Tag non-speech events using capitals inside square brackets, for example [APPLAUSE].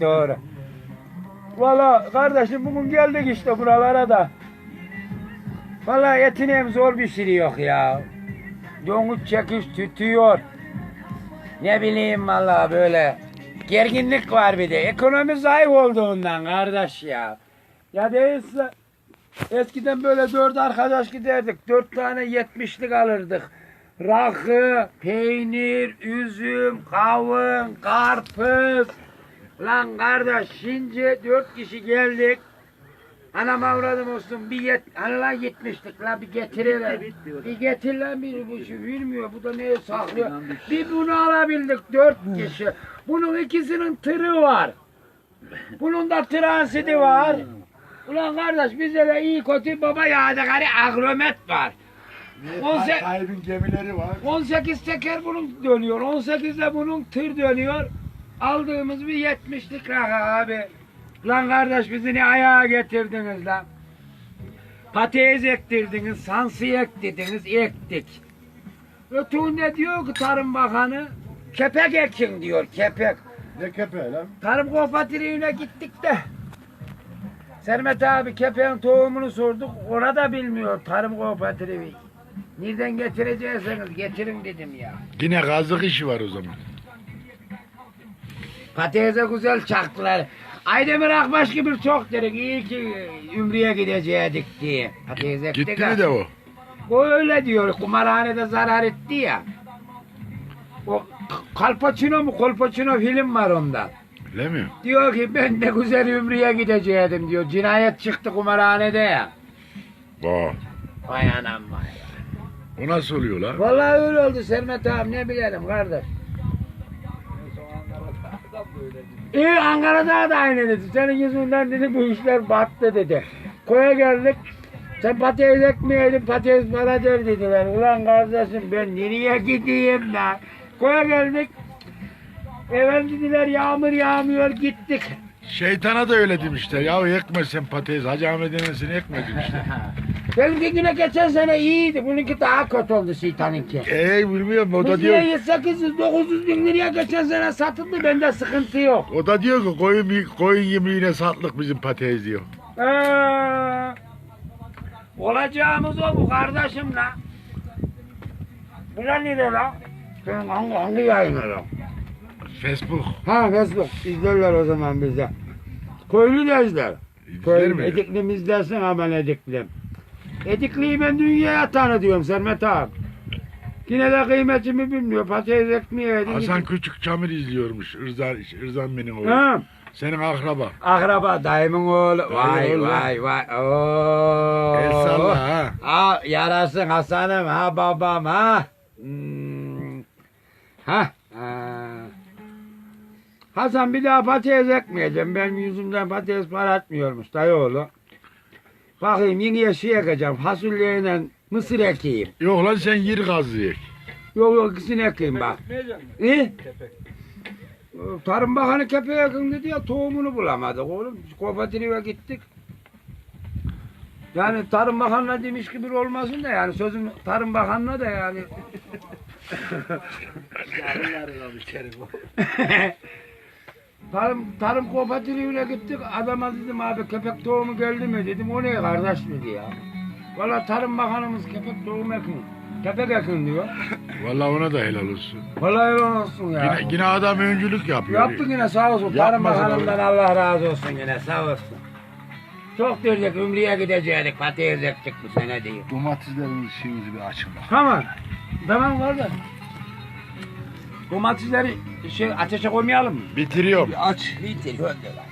Doğru. Valla kardeşim bugün geldik işte buralara da. Valla etinem zor bir şey yok ya. Domuz çekiş tütüyor. Ne bileyim valla böyle. Gerginlik var bir de. Ekonomi zayıf olduğundan kardeş ya. Ya değilse eskiden böyle dört arkadaş giderdik. Dört tane yetmişlik alırdık. Rakı, peynir, üzüm, kavun, karpuz. Lan kardeş şimdi dört kişi geldik. Anam avradım olsun bir yet, hani lan gitmiştik lan bir getirelim. Bir getir lan biri bu şey bilmiyor bu da neye saklıyor. Bir bunu alabildik dört kişi. Bunun ikisinin tırı var. Bunun da transiti var. Ulan kardeş bizde de iyi kötü baba yadigarı agromet var. On se- Sahibin gemileri var. 18 teker bunun dönüyor. 18 de bunun tır dönüyor. Aldığımız bir 70'lik rakı abi. Lan kardeş bizi ne ayağa getirdiniz lan. Patates ektirdiniz, sansı ektirdiniz, ektik. Ötüğünde diyor ki Tarım Bakanı, kepek ekin diyor, kepek. Ne kepe lan? Tarım kooperatifiyle gittik de. Sermet abi kepeğin tohumunu sorduk, ona da bilmiyor Tarım Kooperatifi. Nereden getirecekseniz getirin dedim ya. Yine gazlık işi var o zaman. Patatese güzel çaktılar. Aydemir Akbaş gibi çok dedik. İyi ki Ümriye gidecektik diye. Patates ektik Gitti mi de o? O öyle diyor. Kumarhanede zarar etti ya. O Kalpaçino mu Kolpaçino film var onda. Öyle mi? Diyor ki ben de güzel Ümriye gidecektim diyor. Cinayet çıktı kumarhanede ya. Vah. Vay anam vay. O nasıl oluyor lan? Vallahi öyle oldu Sermet abi ne bilelim kardeş. İyi Ankara'da da aynı dedi. Senin yüzünden dedi bu işler battı dedi. Koya geldik. Sen patates ekmeyeydin patates para der dediler. Ulan kardeşim ben nereye gideyim lan? Koya geldik. Efendim dediler yağmur yağmıyor gittik. Şeytana da öyle demişler. Ya ekme sen patates. Hacı Ahmet enesini ekme demişler. [LAUGHS] Benimki yine geçen sene iyiydi. Bununki daha kötü oldu şeytanınki. Eee bilmiyorum o da diyor. diye 800 900 bin liraya geçen sene satıldı. Bende sıkıntı yok. O da diyor ki koyun, koyun yemeğine satlık bizim patates diyor. Ee, olacağımız o bu kardeşim la. Bu ne nere la? Hangi, hangi yayını la? Facebook. Ha Facebook izlerler o zaman bize. Köylü de izler. İzler Köylü mi? Ediklim izlersin hemen Ediklim. Edikli'yi ben dünyaya tanıtıyorum Sermet abi. Yine de kıymetimi bilmiyor. Patates ekmeği yedi. Hasan. Küçük Çamir izliyormuş. Irzan, Irzan benim oğlum. Ha, Senin akraba. akraba dayımın oğlu. Vay Dayı oğlu. vay vay. Oo. El salla ha. Ha yarasın Hasan'ım ha babam ha. Hmm. Ha. ha. Hasan bir daha patates ekmeyeceğim. Benim yüzümden patates para etmiyormuş dayıoğlu. Bakayım yine şey ekeceğim. Fasulyeyle mısır ekeyim. Yok lan sen yer gazlı ek. Yok yok ikisini ekeyim bak. İyi. Tarım Bakanı kepeğe yakın dedi ya tohumunu bulamadık oğlum. Kooperatif'e gittik. Yani Tarım Bakanı'na demiş gibi olmasın da yani sözüm Tarım Bakanı'na da yani. [LAUGHS] [LAUGHS] tarım Tarım Kooperatif'ine gittik. Adama dedim abi köpek tohumu geldi mi dedim. O ne kardeş dedi ya. Valla Tarım Bakanımız köpek tohumu ekin. Köpek ekin diyor. [LAUGHS] Vallahi ona da helal olsun. Vallahi helal olsun ya. Yine, yine adam öncülük yapıyor. Yaptı yine sağ olsun. Tarım Yapmasın Bakanı'ndan Allah razı olsun yine sağ olsun. Çok diyecek Ümriye gidecektik patates ektik bu sene diye. Domateslerin şeyimizi bir açın bak. Tamam. Tamam kardeş. Domatesleri şey ateşe koymayalım mı? Bitiriyorum. Aç. Bitir gönder.